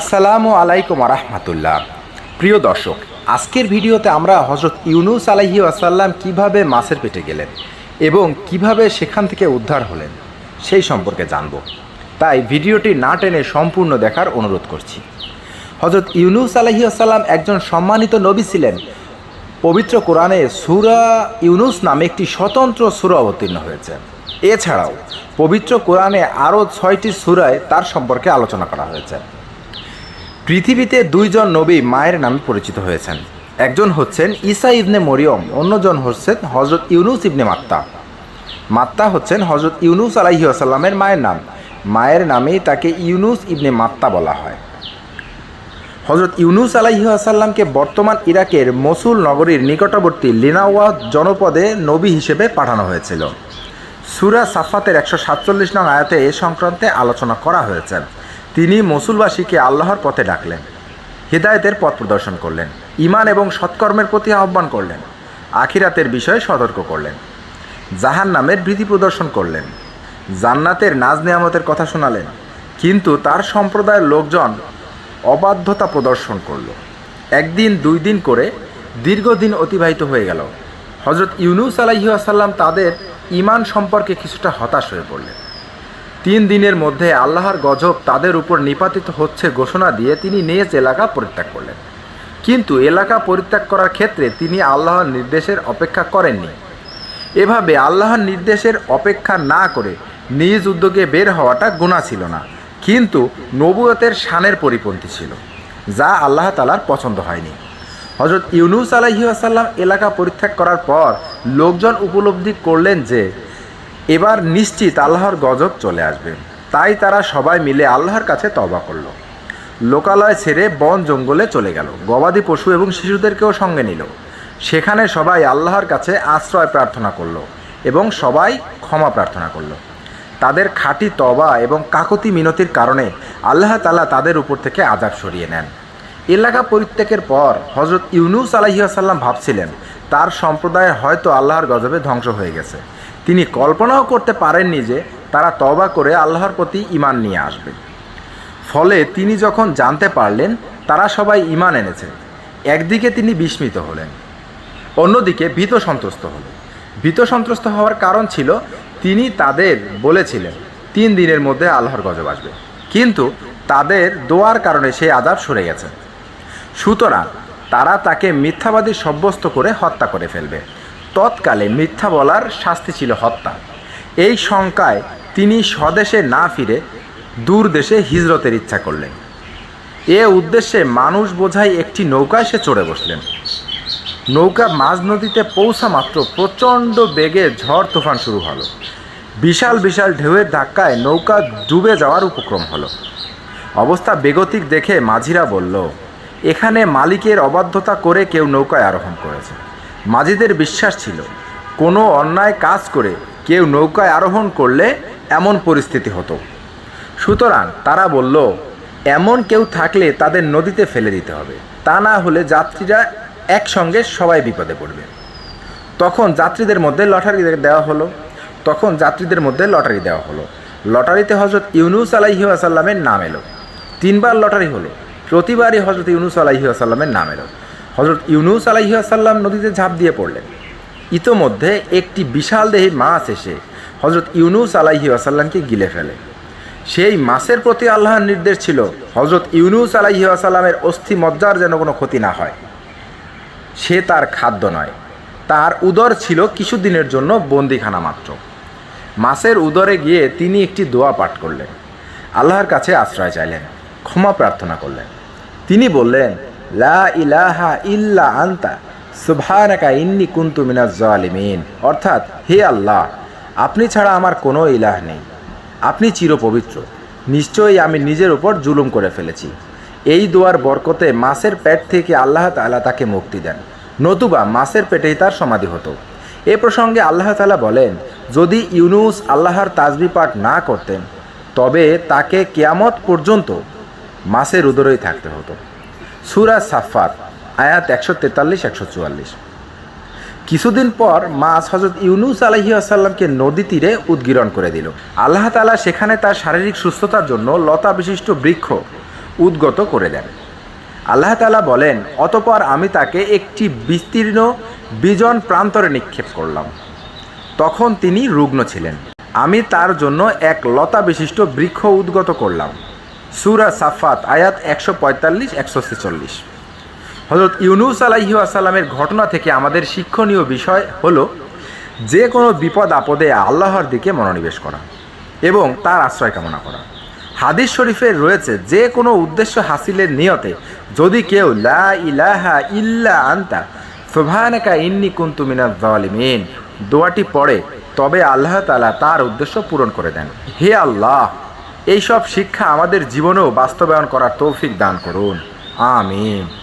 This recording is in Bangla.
আসসালামু আলাইকুম রহমতুল্লাহ প্রিয় দর্শক, আজকের ভিডিওতে আমরা হজরত ইউনুস আলাহি আসাল্লাম কীভাবে মাছের পেটে গেলেন এবং কীভাবে সেখান থেকে উদ্ধার হলেন, সেই সম্পর্কে জানব। তাই ভিডিওটি না টেনে সম্পূর্ণ দেখার অনুরোধ করছি। হজরত ইউনুস আলাহি আসাল্লাম একজন সম্মানিত নবী ছিলেন। পবিত্র কোরআনে সুরা ইউনুস নামে একটি স্বতন্ত্র সুরা অবতীর্ণ হয়েছে। এছাড়াও পবিত্র কোরআনে আরও ছয়টি সুরায় তার সম্পর্কে আলোচনা করা হয়েছে। পৃথিবীতে দুইজন নবী মায়ের নামে পরিচিত হয়েছেন। একজন হচ্ছেন ঈসা ইবনে মরিয়ম, অন্যজন হচ্ছেন হজরত ইউনুস ইবনে মাত্তা। মাত্তা হচ্ছেন হজরত ইউনুস আলাহি আসাল্লামের মায়ের নাম। মায়ের নামেই তাকে ইউনুস ইবনে মাত্তা বলা হয়। হজরত ইউনুস আলাহি আসাল্লামকে বর্তমান ইরাকের মসুল নগরীর নিকটবর্তী লিনাওয়া জনপদে নবী হিসেবে পাঠানো হয়েছিল। সুরা সাফাতের একশো সাতচল্লিশ নং আয়াতে এ সংক্রান্তে আলোচনা করা হয়েছে। তিনি মসুলবাসীকে আল্লাহর পথে ডাকলেন, হৃদায়তের পথ প্রদর্শন করলেন ইমান এবং সৎকর্মের প্রতি আহ্বান করলেন, আখিরাতের বিষয়ে সতর্ক করলেন জাহান নামের ভীতি প্রদর্শন করলেন, জান্নাতের নাজ নেয়ামতের কথা শোনালেন, কিন্তু তার সম্প্রদায়ের লোকজন অবাধ্যতা প্রদর্শন করল। একদিন, দুই দিন করে দীর্ঘদিন অতিবাহিত হয়ে গেল। হজরত ইউনুস আলাহি আসাল্লাম তাদের ইমান সম্পর্কে কিছুটা হতাশ হয়ে পড়লেন। তিন দিনের মধ্যে আল্লাহর গজব তাদের উপর নিপাতিত হচ্ছে ঘোষণা দিয়ে তিনি নিজ এলাকা পরিত্যাগ করলেন। কিন্তু এলাকা পরিত্যাগ করার ক্ষেত্রে তিনি আল্লাহর নির্দেশের অপেক্ষা করেননি। এভাবে আল্লাহর নির্দেশের অপেক্ষা না করে নিজ উদ্যোগে বের হওয়াটা গুণা ছিল না, কিন্তু নবুয়তের শানের পরিপন্থী ছিল, যা আল্লাহ তালার পছন্দ হয়নি। হজরত ইউনুস আলহিউসাল্লাম এলাকা পরিত্যাগ করার পর লোকজন উপলব্ধি করলেন যে এবার নিশ্চিত আল্লাহর গজব চলে আসবে। তাই তারা সবাই মিলে আল্লাহর কাছে তবা করল। লোকালয় ছেড়ে বন জঙ্গলে চলে গেল। গবাদি পশু এবং শিশুদেরকেও সঙ্গে নিল। সেখানে সবাই আল্লাহর কাছে আশ্রয় প্রার্থনা করল এবং সবাই ক্ষমা প্রার্থনা করল। তাদের খাঁটি তবা এবং কাকতি মিনতির কারণে আল্লাহ তালা তাদের উপর থেকে আজাব সরিয়ে নেন। এলাকা পরিত্যাগের পর হজরত ইউনুস আলাহিয়াসাল্লাম ভাবছিলেন, তার সম্প্রদায় হয়তো আল্লাহর গজবে ধ্বংস হয়ে গেছে। তিনি কল্পনাও করতে পারেননি যে তারা তবা করে আল্লাহর প্রতি ইমান নিয়ে আসবে। ফলে তিনি যখন জানতে পারলেন, তারা সবাই ইমান এনেছে। একদিকে তিনি বিস্মিত হলেন, অন্যদিকে ভীত সন্ত্রস্ত হলেন। ভীত সন্ত্রস্ত হওয়ার কারণ ছিল, তিনি তাদের বলেছিলেন, তিন দিনের মধ্যে আল্লাহর গজব আসবে। কিন্তু তাদের দোয়ার কারণে সেই আদাব সরে গেছে। সুতরাং তারা তাকে মিথ্যাবাদী সাব্যস্ত করে হত্যা করে ফেলবে। তৎকালে মিথ্যা বলার শাস্তি ছিল হত্যা। এই শঙ্কায় তিনি স্বদেশে না ফিরে দূর দেশে হিজরতের ইচ্ছা করলেন। এ উদ্দেশ্যে মানুষ বোঝাই একটি নৌকায় সে চড়ে বসলেন। নৌকা মাঝ নদীতে পৌঁছা মাত্র প্রচণ্ড বেগে ঝড় তুফান শুরু হলো। বিশাল বিশাল ঢেউয়ের ধাক্কায় নৌকা ডুবে যাওয়ার উপক্রম হলো। অবস্থা বেগতিক দেখে মাঝিরা বলল এখানে মালিকের অবাধ্যতা করে কেউ নৌকায় আরোহণ করেছে। মাঝিদের বিশ্বাস ছিল, কোনো অন্যায় কাজ করে কেউ নৌকায় আরোহণ করলে এমন পরিস্থিতি হতো। সুতরাং তারা বলল, এমন কেউ থাকলে তাদের নদীতে ফেলে দিতে হবে। তা না হলে যাত্রীরা একসঙ্গে সবাই বিপদে পড়বে। তখন যাত্রীদের মধ্যে লটারি দেওয়া হলো। তখন যাত্রীদের মধ্যে লটারি দেওয়া হলো। লটারিতে হজরত ইউনুস আলাইহি আসাল্লামের নাম এলো। তিনবার লটারি হলো। প্রতিবারই হজরত ইউনুস আলাইহি আসাল্লামের নাম এলো হজরত ইউনুস আলাইহি আসাল্লাম নদীতে ঝাঁপ দিয়ে পড়লেন। ইতোমধ্যে একটি বিশাল দেহী মাছ এসে হজরত ইউনুস আলাইহি আসাল্লামকে গিলে ফেলে। সেই মাছের প্রতি আল্লাহর নির্দেশ ছিল হজরত ইউনুস আলাইহি আসাল্লামের অস্থি মজ্জার যেন কোনো ক্ষতি না হয়। সে তার খাদ্য নয়, তার উদর ছিল কিছুদিনের জন্য বন্দিখানা মাত্র। মাছের উদরে গিয়ে তিনি একটি দোয়া পাঠ করলেন। আল্লাহর কাছে আশ্রয় চাইলেন, ক্ষমা প্রার্থনা করলেন। তিনি বললেন, লা ইলাহা ইল্লা আন্তা, সুবহানাকা ইন্নি কুন্তু মিনাজ জালিমিন। অর্থাৎ, হে আল্লাহ, আপনি ছাড়া আমার কোনো ইলাহ নেই। আপনি চিরপবিত্র। নিশ্চয়ই আমি নিজের উপর জুলুম করে ফেলেছি। এই দোয়ার বরকতে মাছের পেট থেকে আল্লাহ তালা তাকে মুক্তি দেন। নতুবা মাছের পেটেই তার সমাধি হতো। এ প্রসঙ্গে আল্লাহ তালা বলেন, যদি ইউনুস আল্লাহর তাজবি পাঠ না করতেন, তবে তাকে কেয়ামত পর্যন্ত মাছের উদরেই থাকতে হতো। সুরা সাফাত আয়াত একশো তেতাল্লিশ, একশো চুয়াল্লিশ। কিছুদিন পর মাছ হজরত ইউনুস আলহি আসাল্লামকে নদী তীরে উদ্গীরণ করে দিল। আল্লাহ তালা সেখানে তার শারীরিক সুস্থতার জন্য লতা বিশিষ্ট বৃক্ষ উদ্গত করে দেন। আল্লাহ তালা বলেন, অতপর আমি তাকে একটি বিস্তীর্ণ বিজন প্রান্তরে নিক্ষেপ করলাম। তখন তিনি রুগ্ন ছিলেন। আমি তার জন্য এক লতা বিশিষ্ট বৃক্ষ উদ্গত করলাম। সুরা সাফাত, আয়াত একশো পঁয়তাল্লিশ, একশো ছেচল্লিশ। হজরত ইউনুস আলাহি আসাল্লামের ঘটনা থেকে আমাদের শিক্ষণীয় বিষয় হল যে কোনো বিপদ আপদে আল্লাহর দিকে মনোনিবেশ করা এবং তার আশ্রয় কামনা করা। হাদিস শরীফে রয়েছে, যে কোনো উদ্দেশ্য হাসিলের নিয়তে যদি কেউ লা ইলাহা ইল্লা আন্তা, সুবহানাকা ইন্নি কুনতু মিনাজ জালিমিন দোয়াটি পড়ে, তবে আল্লাহ তালা তার উদ্দেশ্য পূরণ করে দেন। হে আল্লাহ! এইসব শিক্ষা আমাদের জীবনেও বাস্তবায়ন করার তৌফিক দান করুন। আমিন।